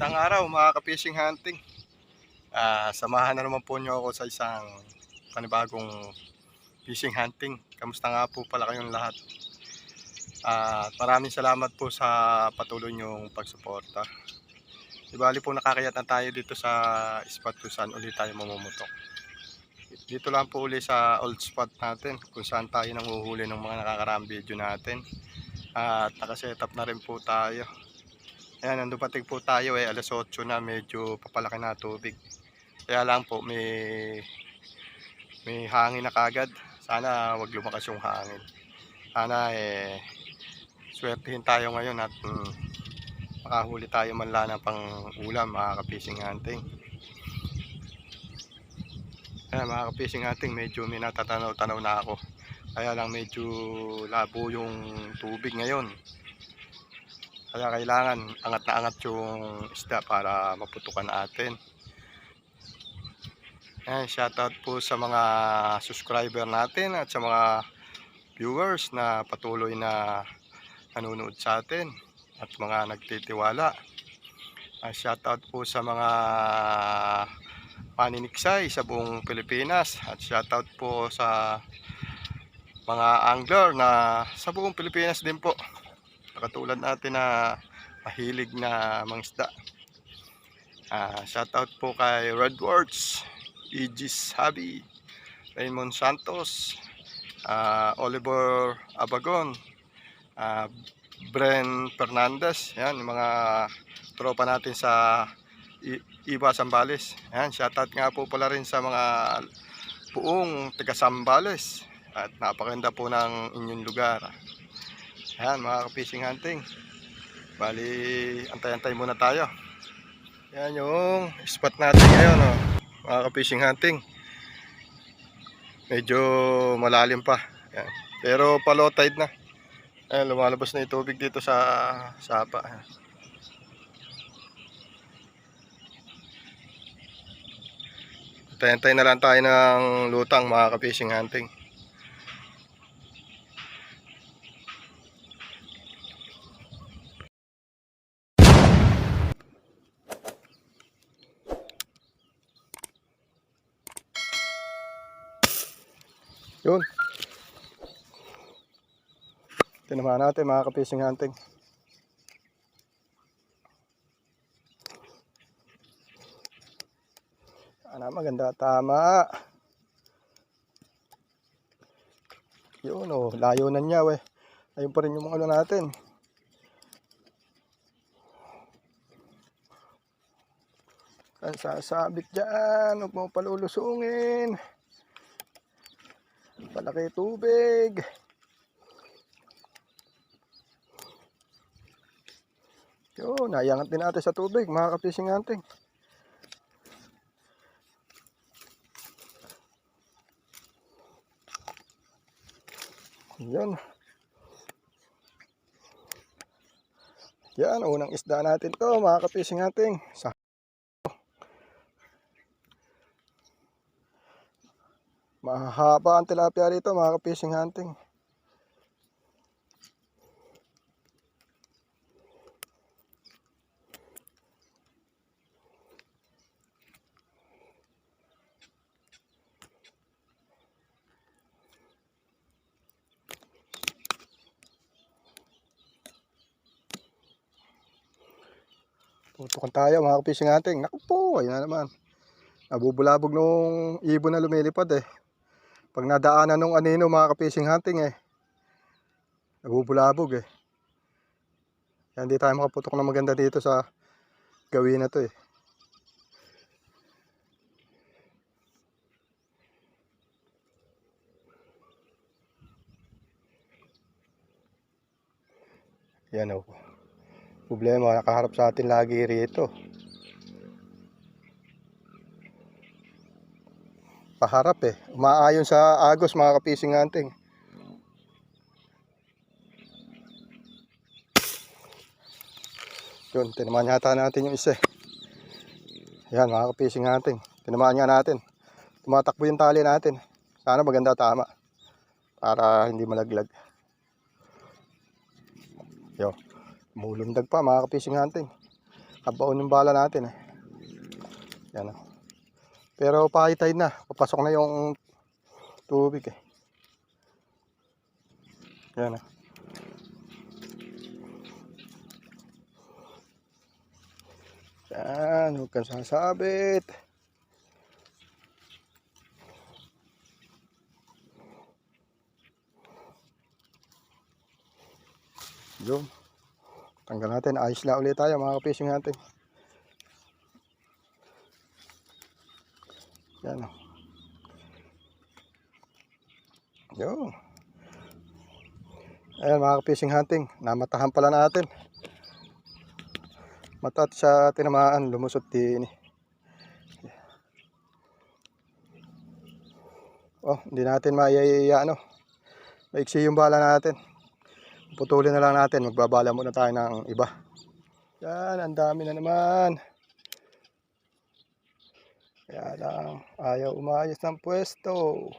Magandang araw mga ka-fishing hunting. Ah, samahan na naman po niyo ako sa isang panibagong fishing hunting. Kamusta nga po pala kayong lahat? Ah, maraming salamat po sa patuloy niyong pagsuporta. Di bali po nakakayat na tayo dito sa spot kung saan ulit tayo mamumutok. Dito lang po uli sa old spot natin kung saan tayo nanguhuli ng mga nakakaraang video natin. At nakaset up na rin po tayo. Ayan, nandun patig po tayo eh, alas 8 na, medyo papalaki na tubig. Kaya lang po, may, may hangin na kagad. Sana wag lumakas yung hangin. Sana eh, swertihin tayo ngayon at mm, makahuli tayo man lang ng pang ulam, mga ka-fishing hunting. Ayan, mga ka-fishing hunting, medyo may natatanaw-tanaw na ako. Kaya lang medyo labo yung tubig ngayon. Kaya kailangan angat na angat yung isda para maputukan natin. Ayan, shoutout po sa mga subscriber natin at sa mga viewers na patuloy na nanonood sa atin at mga nagtitiwala. Uh, shoutout po sa mga paniniksay sa buong Pilipinas at shoutout po sa mga angler na sa buong Pilipinas din po katulad natin na mahilig na mangisda. Ah, shoutout po kay Redwards, Aegis Habi, Raymond Santos, ah, Oliver Abagon, ah, Bren Fernandez, yan, yung mga tropa natin sa Iba Sambales. Yan, shoutout nga po pala rin sa mga buong taga Sambales at napakaganda po ng inyong lugar. Ayan mga ka-fishing hunting. Bali, antay-antay muna tayo. Yan yung spot natin ngayon, oh. mga ka-fishing hunting. Medyo malalim pa. Yan. Pero pa low tide na. Ayan, lumalabas na yung tubig dito sa sapa. Antay-antay na lang tayo ng lutang mga ka-fishing hunting. Yun. Tinamaan natin mga ka-fishing hunting. Sana maganda tama. Yun oh, layo na niya we. Ayun pa rin yung mga ano natin. Sasabit dyan, huwag mo palulusungin. Palaki tubig. Yun, nayangat din natin sa tubig, mga kapising hunting. Yan. Yan, unang isda natin to, mga kapising hunting. Sa Mahaba ang tilapia rito mga ka-fishing hunting. Tutukan tayo mga ka-fishing hunting. Naku po, ayun na naman. Nabubulabog nung ibon na lumilipad eh. Pag nadaanan nung anino mga ka-fishing hunting eh. Nabubulabog eh. Kaya hindi tayo makaputok na maganda dito sa gawin na to eh. Yan o. Problema, nakaharap sa atin lagi rito. Paharap eh. Umaayon sa agos mga kapising hunting. Yun, tinamaan yata natin yung isa eh. Yan mga kapising hunting. Tinamaan nga natin. Tumatakbo yung tali natin. Sana maganda tama. Para hindi malaglag. Yo, mulundag pa mga kapising hunting. Kabaon yung bala natin eh. Yan o. Pero pakitay na. Papasok na yung tubig eh. Yan o. Yan, huwag kang sasabit. Yun. Tanggal natin. Ayos na ulit tayo mga kapising natin. Yan o. Yun. Ayan mga kapising hunting. Namatahan pala natin. Matat sa tinamaan. Lumusot din. Oh, hindi natin maiyaya ano. Maiksi yung bala natin. Putulin na lang natin. Magbabala muna tayo ng iba. Yan, ang dami na naman. Kaya lang, ayaw umayos ng pwesto.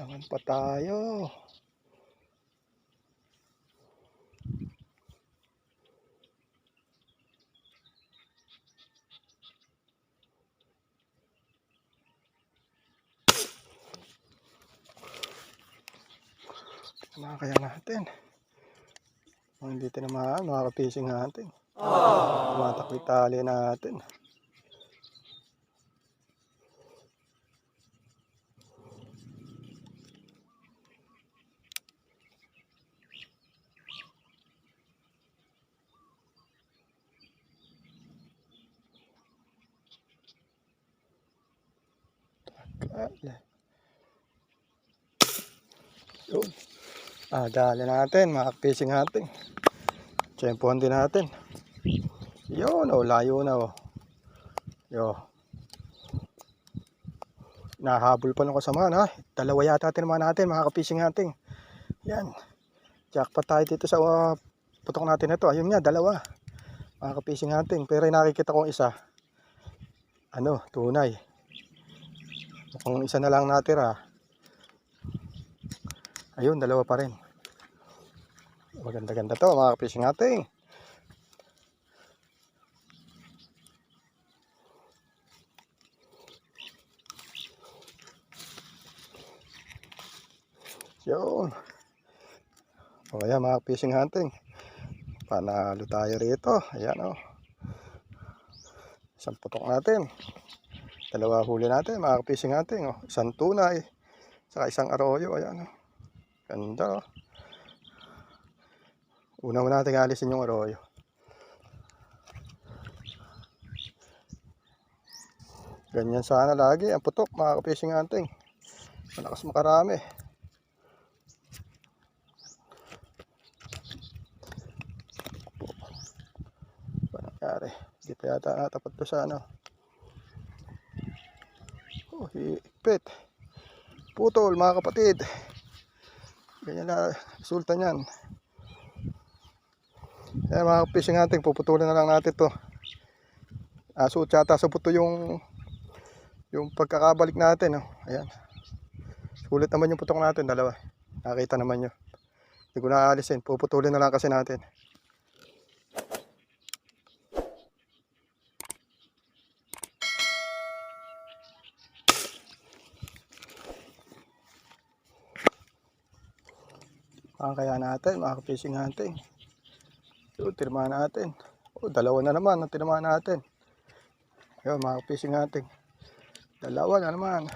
Alangan pa tayo. Ano kaya natin? Kung hindi tinamaan, makakapising natin. Tumatak yung tali natin. Kala. Yun. Ah, dali natin, makakapising natin. Tsempohan din natin. Yun, oh, layo na, oh. Yo. Nahabol pa ng kasamahan, ha? Dalawa yata tinamaan natin, mga kapising natin. Yan. Jackpot tayo dito sa uh, putok natin na to. Ayun nga, dalawa. Mga kapising natin. Pero nakikita kong isa, ano, tunay. Mukhang isa na lang natira. Ayun, dalawa pa rin. Maganda-ganda to, mga kapising natin. Yun. O ayan mga fishing hunting. Panalo tayo rito. Ayan o. Isang putok natin. Dalawa huli natin mga fishing hunting. O. Isang tunay. Saka isang arroyo. Ayan o. Ganda o. Una mo natin alisin yung arroyo. Ganyan sana lagi ang putok mga fishing hunting. Malakas makarami. ba nangyari? Hindi pa yata natapat to sa ano. Oh, higpit. Putol mga kapatid. Ganyan na resulta niyan. Ayan mga fishing natin, puputulin na lang natin to. Aso tsata sa puto yung yung pagkakabalik natin. Oh. Ayan. Sulit naman yung putok natin, dalawa. Nakita naman nyo. Hindi ko na aalisin. Puputulin na lang kasi natin. Ang kaya natin, mga fishing natin. Yun, tinamaan natin. O, dalawa na naman ang tinamaan natin. Yun, mga fishing natin. Dalawa na naman.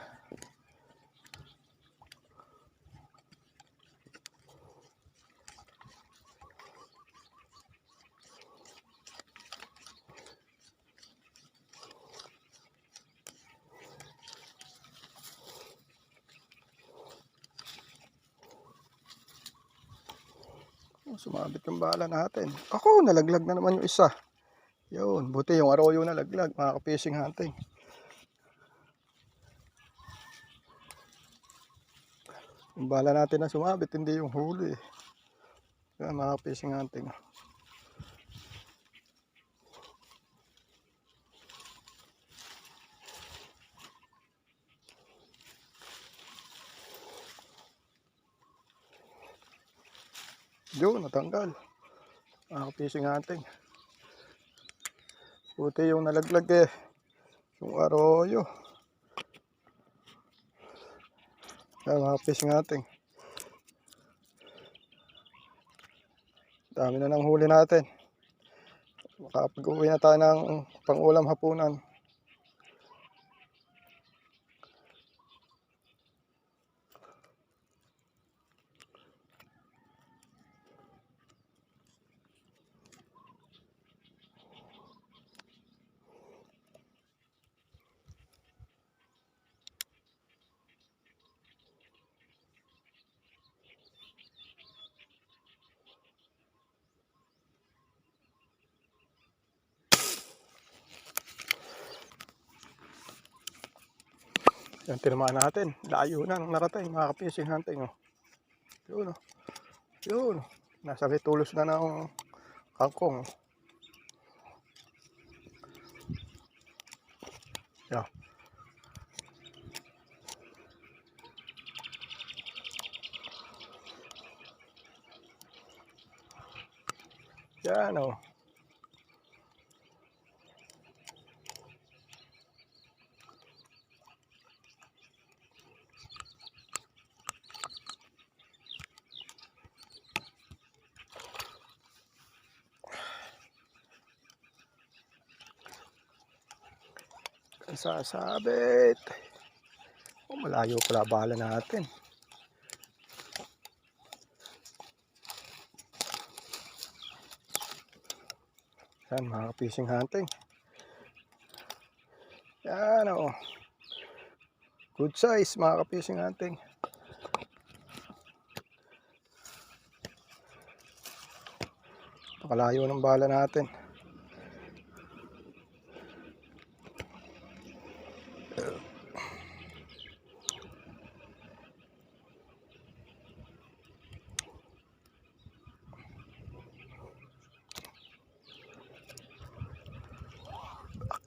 Sumabit yung bala natin. Ako, nalaglag na naman yung isa. Yun, buti yung arroyo nalaglag, mga ka-fishing hunting. Yung bala natin na sumabit, hindi yung huli. Yan, mga ka-fishing hunting. Yun, natanggal. Mga fishing hunting. Buti yung nalaglag eh. Yung arroyo. Yan mga fishing hunting. Dami na ng huli natin. Makapag-uwi na tayo ng pang-ulam hapunan. Yan, tinamaan natin. Layo na ng narating, mga ka-fishing hunting. Oh. Yun, oh. Yun. Nasa ritulos na ng kangkong. oh. Yan. Yan, oh. Sasabit. Oh, malayo pala bala natin. Yan, mga fishing hunting. Yan, oh. Good size, mga fishing hunting. Pakalayo ng bala natin.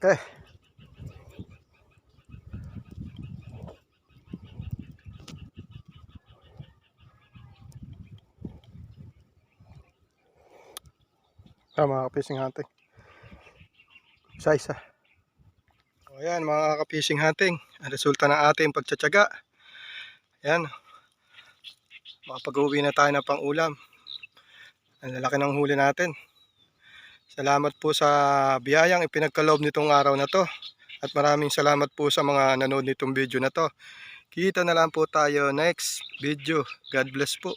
Okay. Ah, mga fishing hunting. Isa-isa. O yan, mga ka-fishing hunting. Ang resulta ng ating pagtsatsaga. Yan. Makapag-uwi na tayo ng pang-ulam. Ang lalaki ng huli natin. Salamat po sa biyayang ipinagkaloob nitong araw na to. At maraming salamat po sa mga nanood nitong video na to. Kita na lang po tayo next video. God bless po.